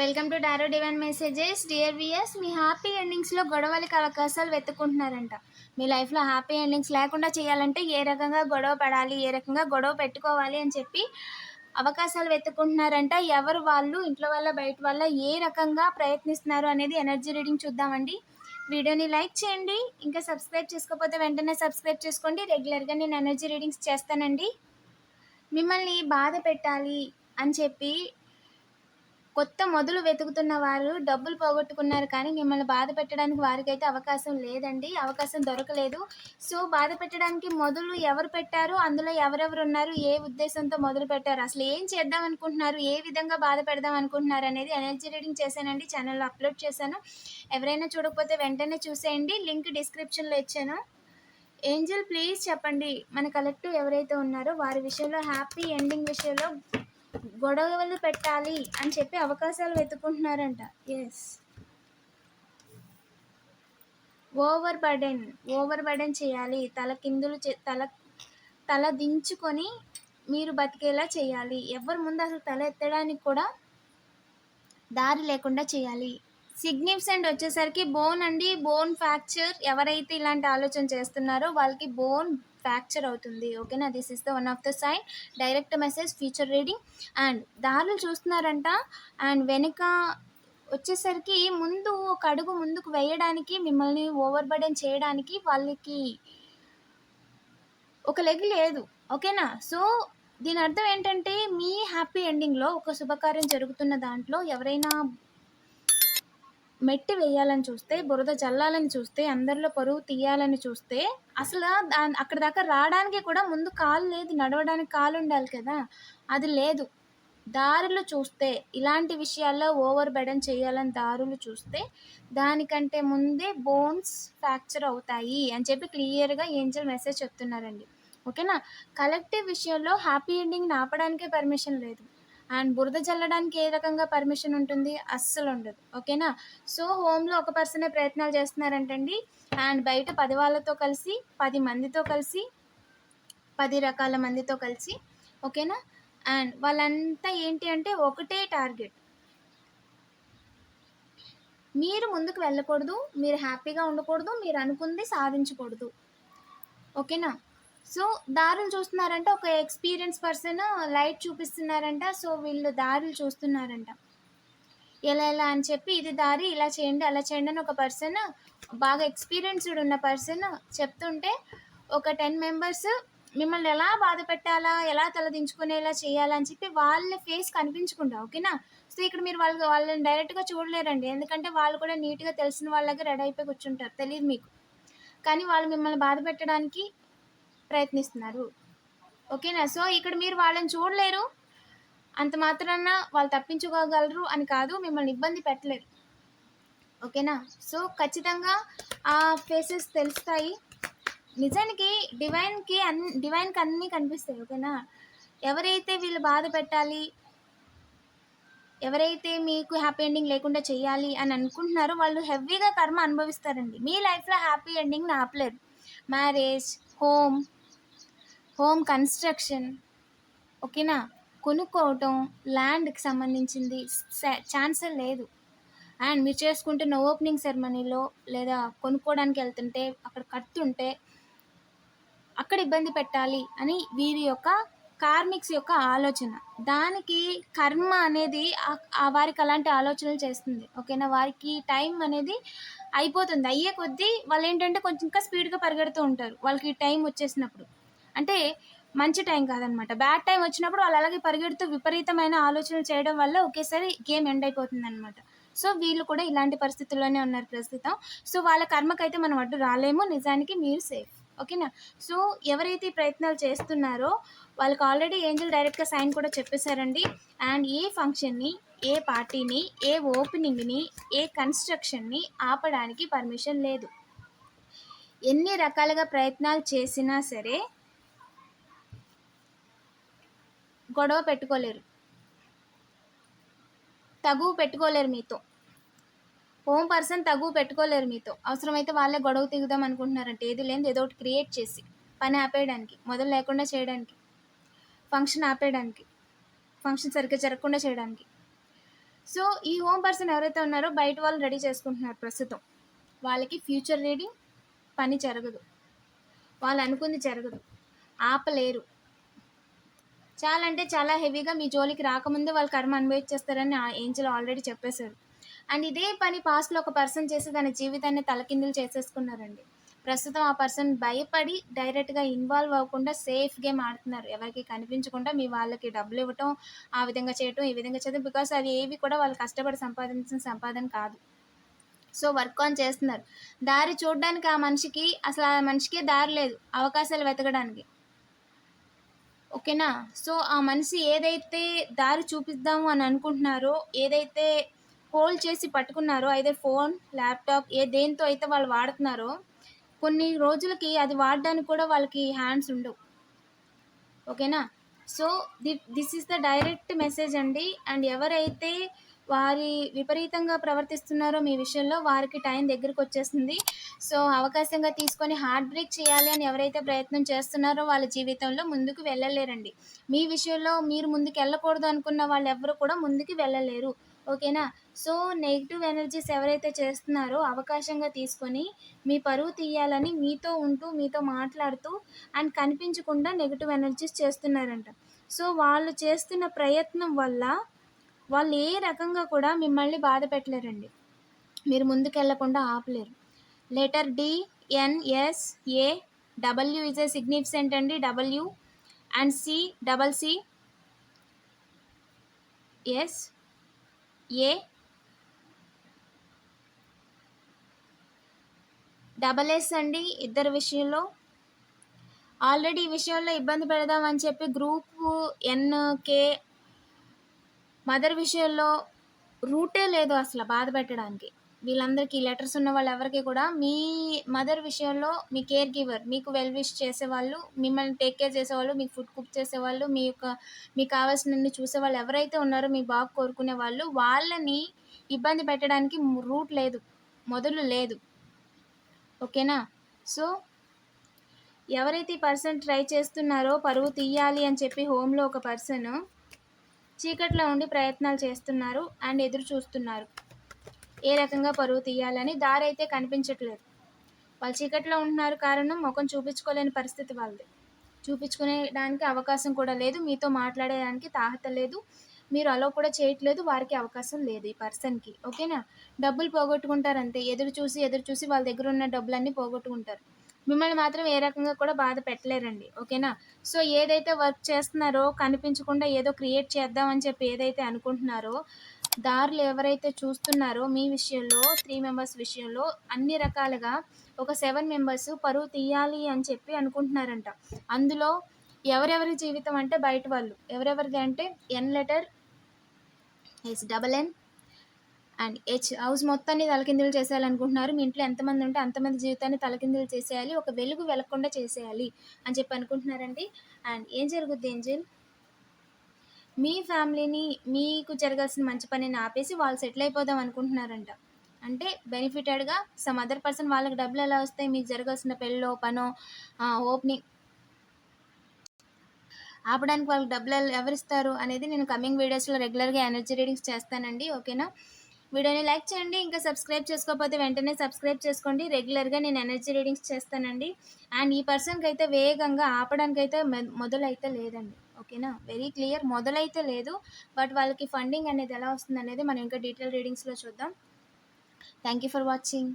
Welcome to tarot divine messages. Dear viewers me happy ఎండింగ్స్లో గొడవలకి అవకాశాలు వెతుక్కుంటున్నారంట. మీ లైఫ్లో హ్యాపీ ఎండింగ్స్ లేకుండా చేయాలంటే ఏ రకంగా గొడవ పడాలి ఏ రకంగా గొడవ పెట్టుకోవాలి అని చెప్పి అవకాశాలు వెతుక్కుంటున్నారంట. ఎవరు వాళ్ళు ఇంట్లో వల్ల బయట వల్ల ఏ రకంగా ప్రయత్నిస్తున్నారు అనేది ఎనర్జీ రీడింగ్ చూద్దామండి. వీడియోని లైక్ చేయండి. ఇంకా సబ్స్క్రైబ్ చేసుకోకపోతే వెంటనే సబ్స్క్రైబ్ చేసుకోండి. రెగ్యులర్గా నేను ఎనర్జీ రీడింగ్స్ చేస్తానండి. మిమ్మల్ని బాధ పెట్టాలి అని చెప్పి కొత్త మొదలు వెతుకుతున్న వారు డబ్బులు పోగొట్టుకున్నారు కానీ మిమ్మల్ని బాధ పెట్టడానికి వారికైతే అవకాశం లేదండి. అవకాశం దొరకలేదు. సో బాధ పెట్టడానికి మొదలు ఎవరు పెట్టారు? అందులో ఎవరెవరు ఉన్నారు? ఏ ఉద్దేశంతో మొదలు పెట్టారు? అసలు ఏం చేద్దాం అనుకుంటున్నారు? ఏ విధంగా బాధ పెడదాం అనుకుంటున్నారు అనేది ఎనర్జీ రీడింగ్ చేశానండి. ఛానల్లో అప్లోడ్ చేశాను. ఎవరైనా చూడకపోతే వెంటనే చూసేయండి. లింక్ డిస్క్రిప్షన్లో ఇచ్చాను. ఏంజల్ ప్లీజ్ చెప్పండి. మన కలెక్టివ్ ఎవరైతే ఉన్నారో వారి విషయంలో హ్యాపీ ఎండింగ్ విషయంలో గొడవలు పెట్టాలి అని చెప్పి అవకాశాలు వెతుకుంటున్నారంట yes over burden over burden చేయాలి. తల కిందులు చే- తల తల దించుకొని మీరు బతికేలా చేయాలి. ఎవరి ముందు అసలు తల ఎత్తడానికి కూడా దారి లేకుండా చేయాలి. సిగ్నిఫిసెంట్ వచ్చేసరికి బోన్ అండి. బోన్ ఫ్రాక్చర్ ఎవరైతే ఇలాంటి ఆలోచన చేస్తున్నారో వాళ్ళకి బోన్ ఫ్రాక్చర్ అవుతుంది. ఓకేనా this is the one of the sign direct message feature reading and దారులు చూస్తున్నారంట. అండ్ వెనుక వచ్చేసరికి ముందు ఒక అడుగు ముందుకు వేయడానికి మిమ్మల్ని ఓవర్ బర్డెన్ చేయడానికి వాళ్ళకి ఒక లెగ్ లేదు. ఓకేనా సో దీని అర్థం ఏంటంటే మీ హ్యాపీ ఎండింగ్లో ఒక శుభకార్యం జరుగుతున్న దాంట్లో ఎవరైనా మెట్టి వేయాలని చూస్తే బురద చల్లాలని చూస్తే అందరిలో పరువు తీయాలని చూస్తే అసలు దాని అక్కడ దాకా రావడానికి కూడా ముందు కాలు లేదు నడవడానికి కాలు ఉండాలి కదా. అది లేదు. దారులు చూస్తే ఇలాంటి విషయాల్లో ఓవర్ బెడన్ చేయాలని దారులు చూస్తే దానికంటే ముందే బోన్స్ ఫ్రాక్చర్ అవుతాయి అని చెప్పి క్లియర్గా ఏంజల్ మెసేజ్ చెప్తున్నారండి. ఓకేనా? కలెక్టివ్ విషయంలో హ్యాపీ ఎండింగ్ని ఆపడానికే పర్మిషన్ లేదు. అండ్ బురద చల్లడానికి ఏ రకంగా పర్మిషన్ ఉంటుంది? అస్సలు ఉండదు. ఓకేనా? సో హోమ్లో ఒక పర్సనే ప్రయత్నాలు చేస్తున్నారంటండి. అండ్ బయట పది వాళ్ళతో కలిసి పది మందితో కలిసి పది రకాల మందితో కలిసి ఓకేనా? అండ్ వాళ్ళంతా ఏంటి అంటే ఒకటే టార్గెట్. మీరు ముందుకు వెళ్ళకూడదు మీరు హ్యాపీగా ఉండకూడదు మీరు అనుకుంది సాధించకూడదు. ఓకేనా? సో దారులు చూస్తున్నారంట. ఒక ఎక్స్పీరియన్స్ పర్సన్ లైట్ చూపిస్తున్నారంట. సో వీళ్ళు దారులు చూస్తున్నారంట. ఎలా ఎలా అని చెప్పి ఇది దారి ఇలా చేయండి అలా చేయండి అని ఒక పర్సన్ బాగా ఎక్స్పీరియన్స్డ్ ఉన్న పర్సన్ చెప్తుంటే ఒక టెన్ మెంబర్స్ మిమ్మల్ని ఎలా బాధ పెట్టాలా ఎలా తలదించుకునేలా చేయాలా అని చెప్పి వాళ్ళ ఫేస్ కనిపించకుండా ఓకేనా? సో ఇక్కడ మీరు వాళ్ళు వాళ్ళని డైరెక్ట్గా చూడలేరండి. ఎందుకంటే వాళ్ళు కూడా నీట్గా తెలిసిన వాళ్ళకి రెడీ అయిపోయి కూర్చుంటారు. తెలియదు మీకు. కానీ వాళ్ళు మిమ్మల్ని బాధ పెట్టడానికి ప్రయత్నిస్తున్నారు. ఓకేనా? సో ఇక్కడ మీరు వాళ్ళని చూడలేరు. అంత మాత్రాన వాళ్ళు తప్పించుకోగలరు అని కాదు మిమ్మల్ని ఇబ్బంది పెట్టలేరు. ఓకేనా? సో ఖచ్చితంగా ఆ ఫేసెస్ తెలుస్తాయి. నిజానికి డివైన్కి అన్ని డివైన్కి అన్నీ కనిపిస్తాయి ఓకేనా? ఎవరైతే వీళ్ళు బాధ పెట్టాలి ఎవరైతే మీకు హ్యాపీ ఎండింగ్ లేకుండా చేయాలి అని అనుకుంటున్నారో వాళ్ళు హెవీగా కర్మ అనుభవిస్తారండి. మీ లైఫ్లో హ్యాపీ ఎండింగ్ని ఆపలేరు. Marriage home home construction. ఓకేనా? కొనుక్కోవటం ల్యాండ్కి సంబంధించింది ఛాన్స్ లేదు. అండ్ మీరు చేసుకుంటున్న ఓపెనింగ్ సెరమనీలో లేదా కొనుక్కోవడానికి వెళ్తుంటే అక్కడ కడుతుంటే అక్కడ ఇబ్బంది పెట్టాలి అని వీరి యొక్క కార్మిక్స్ యొక్క ఆలోచన. దానికి కర్మ అనేది ఆ- వారికి అలాంటి ఆలోచనలు చేస్తుంది. ఓకేనా? వారికి టైం అనేది అయిపోతుంది. అయ్యే కొద్దీ వాళ్ళు ఏంటంటే కొంచెం ఇంకా స్పీడ్గా పరిగెడుతూ ఉంటారు. వాళ్ళకి టైం వచ్చేసినప్పుడు. అంటే మంచి టైం కాదనమాట. బ్యాడ్ టైం వచ్చినప్పుడు వాళ్ళు అలాగే పరిగెడుతూ విపరీతమైన ఆలోచనలు చేయడం వల్ల ఒకేసారి గేమ్ ఎండ్ అయిపోతుంది అనమాట సో వీళ్ళు కూడా ఇలాంటి పరిస్థితుల్లోనే ఉన్నారు ప్రస్తుతం. సో వాళ్ళ కర్మకైతే మనం అడ్డు రాలేము. నిజానికి మీరు సేఫ్ ఓకేనా? సో ఎవరైతే ఈ ప్రయత్నాలు చేస్తున్నారో వాళ్ళకి ఆల్రెడీ ఏంజల్ డైరెక్ట్గా సైన్ కూడా చెప్పేశారండి. అండ్ ఏ ఫంక్షన్ని ఏ పార్టీని ఏ ఓపెనింగ్ని ఏ కన్స్ట్రక్షన్ని ఆపడానికి పర్మిషన్ లేదు. ఎన్ని రకాలుగా ప్రయత్నాలు చేసినా సరే గొడవ పెట్టుకోలేరు. తగువు పెట్టుకోలేరు మీతో. హోమ్ పర్సన్ తగువు పెట్టుకోలేరు మీతో. అవసరమైతే వాళ్ళే గొడవ దిగుదాం అనుకుంటున్నారంటే ఏది లేని ఏదో ఒకటి క్రియేట్ చేసి పని ఆపేయడానికి మొదలు లేకుండా చేయడానికి ఫంక్షన్ ఆపేయడానికి ఫంక్షన్ సరిగ్గా జరగకుండా చేయడానికి. సో ఈ హోమ్ పర్సన్ ఎవరైతే ఉన్నారో బయట వాళ్ళు రెడీ చేసుకుంటున్నారు ప్రస్తుతం. వాళ్ళకి ఫ్యూచర్ రీడింగ్ పని జరగదు. వాళ్ళు అనుకుంది జరగదు. ఆపలేరు. చాలా అంటే చాలా హెవీగా మీ జోలికి రాకముందే వాళ్ళు కర్మ అనుభవించేస్తారని ఆ ఏంజల్ ఆల్రెడీ చెప్పేశారు. అండ్ ఇదే పని పాస్ట్లో ఒక పర్సన్ చేసి తన జీవితాన్ని తలకిందులు చేసేసుకున్నారండి. ప్రస్తుతం ఆ పర్సన్ భయపడి డైరెక్ట్గా ఇన్వాల్వ్ అవ్వకుండా సేఫ్ గేమ్ ఆడుతున్నారు. ఎవరికి కనిపించకుండా మీ వాళ్ళకి డబ్బులు ఇవ్వటం ఆ విధంగా చేయటం ఈ విధంగా చేయడం బికాస్ అవి ఏవి కూడా వాళ్ళు కష్టపడి సంపాదించిన సంపాదన కాదు. సో వర్క్ ఆన్ చేస్తున్నారు. దారి చూడడానికి ఆ మనిషికి అసలు ఆ మనిషికే దారి లేదు. అవకాశాలు వెతకడానికి. ఓకేనా? సో ఆ మనిషి ఏదైతే దారి చూపిద్దాము అని అనుకుంటున్నారో ఏదైతే హోల్డ్ చేసి పట్టుకున్నారో అయితే ఫోన్ ల్యాప్టాప్ ఏ దేంతో అయితే వాళ్ళు వాడుతున్నారో కొన్ని రోజులకి అది వాడడానికి కూడా వాళ్ళకి హ్యాండ్స్ ఉండవు. ఓకేనా? So the this is the direct message అండి. అండ్ ఎవరైతే వారి విపరీతంగా ప్రవర్తిస్తున్నారో మీ విషయంలో వారికి టైం దగ్గరకు వచ్చేస్తుంది సో అవకాశంగా తీసుకొని హార్ట్ బ్రేక్ చేయాలి అని ఎవరైతే ప్రయత్నం చేస్తున్నారో వాళ్ళ జీవితంలో ముందుకు వెళ్ళలేరండి. మీ విషయంలో మీరు ముందుకు వెళ్ళకూడదు అనుకున్న వాళ్ళు ఎవరు కూడా ముందుకు వెళ్ళలేరు. ఓకేనా? సో నెగిటివ్ ఎనర్జీస్ ఎవరైతే చేస్తున్నారో అవకాశంగా తీసుకొని మీ పరువు తీయాలని మీతో ఉంటూ మీతో మాట్లాడుతూ అండ్ కనిపించకుండా నెగిటివ్ ఎనర్జీస్ చేస్తున్నారంట. సో వాళ్ళు చేస్తున్న ప్రయత్నం వల్ల వాళ్ళు ఏ రకంగా కూడా మిమ్మల్ని బాధ పెట్టలేరండి. మీరు ముందుకెళ్ళకుండా ఆపలేరు. Letter D NS A W is a significant అండి. W and C double C S A double S అండి ఇద్దరు విషయంలో. ఆల్రెడీ ఈ విషయంలో ఇబ్బంది పెడదామని చెప్పి గ్రూప్ ఎన్కే మదర్ విషయంలో రూటే లేదు అసలు బాధ పెట్టడానికి. వీళ్ళందరికీ లెటర్స్ ఉన్న వాళ్ళు ఎవరికి కూడా మీ మదర్ విషయంలో మీ కేర్ గివర్ మీకు వెల్ విష్ చేసేవాళ్ళు మిమ్మల్ని టేక్ కేర్ చేసేవాళ్ళు మీకు ఫుడ్ కుక్ చేసేవాళ్ళు మీ యొక్క మీకు కావాల్సినన్ని చూసేవాళ్ళు ఎవరైతే ఉన్నారో మీ బాగా కోరుకునే వాళ్ళు వాళ్ళని ఇబ్బంది పెట్టడానికి రూట్ లేదు మొదలు లేదు. ఓకేనా? సో ఎవరైతే ఈ పర్సన్ ట్రై చేస్తున్నారో పరువు తీయాలి అని చెప్పి హోమ్లో ఒక పర్సన్ చీకట్లో ఉండి ప్రయత్నాలు చేస్తున్నారు అండ్ ఎదురు చూస్తున్నారు. ఏ రకంగా పరువు తీయాలని దారి అయితే కనిపించట్లేదు. వాళ్ళు చీకట్లో ఉంటున్నారు కారణం ముఖం చూపించుకోలేని పరిస్థితి వాళ్ళది. చూపించుకునేడానికి అవకాశం కూడా లేదు. మీతో మాట్లాడేదానికి తాహత లేదు. మీరు అలో కూడా చేయట్లేదు. వారికి అవకాశం లేదు ఈ పర్సన్కి. ఓకేనా? డబ్బులు పోగొట్టుకుంటారు అంతే. ఎదురు చూసి ఎదురు చూసి వాళ్ళ దగ్గర ఉన్న డబ్బులన్నీ పోగొట్టుకుంటారు. మిమ్మల్ని మాత్రం ఏ రకంగా కూడా బాధ పెట్టలేరండి ఓకేనా? సో ఏదైతే వర్క్ చేస్తున్నారో కనిపించకుండా ఏదో క్రియేట్ చేద్దామని చెప్పి ఏదైతే అనుకుంటున్నారో దారులు ఎవరైతే చూస్తున్నారో మీ విషయంలో త్రీ మెంబర్స్ విషయంలో అన్ని రకాలుగా ఒక సెవెన్ మెంబర్స్ పరువు తీయాలి అని చెప్పి అనుకుంటున్నారంట. అందులో ఎవరెవరి జీవితం అంటే బయట వాళ్ళు. ఎవరెవరిది అంటే N letter S double N and H house మొత్తాన్ని తలకిందులు చేసేయాలనుకుంటున్నారు. మీ ఇంట్లో ఎంతమంది ఉంటే అంతమంది జీవితాన్ని తలకిందులు చేసేయాలి. ఒక వెలుగు వెలగకుండా చేసేయాలి అని చెప్పి అనుకుంటున్నారండి. అండ్ ఏం జరుగుద్ది ఏంజిల్? మీ ఫ్యామిలీని మీకు జరగాల్సిన మంచి పనిని ఆపేసి వాళ్ళు సెటిల్ అయిపోదాం అనుకుంటున్నారంట. అంటే బెనిఫిటెడ్గా సమ్ అదర్ పర్సన్ వాళ్ళకి డబ్బులు ఎలా వస్తాయి? మీకు జరగాల్సిన పెళ్ళో పనో ఓపెనింగ్ ఆపడానికి వాళ్ళకి డబ్బులు ఎవరిస్తారు అనేది నేను కమింగ్ వీడియోస్లో రెగ్యులర్గా ఎనర్జీ రీడింగ్స్ చేస్తానండి. ఓకేనా? వీడియోని లైక్ చేయండి ఇంకా సబ్స్క్రైబ్ చేసుకోకపోతే వెంటనే సబ్స్క్రైబ్ చేసుకోండి. రెగ్యులర్గా నేను ఎనర్జీ రీడింగ్స్ చేస్తానండి. అండ్ ఈ పర్సన్కి అయితే వేగంగా ఆపడానికి అయితే మొదలైతే లేదండి. ఓకేనా? Very clear. మొదలైతే లేదు. బట్ వాళ్ళకి ఫండింగ్ అనేది ఎలా వస్తుంది అనేది మనం ఇంకా డీటెయిల్ రీడింగ్స్లో చూద్దాం. Thank you for watching.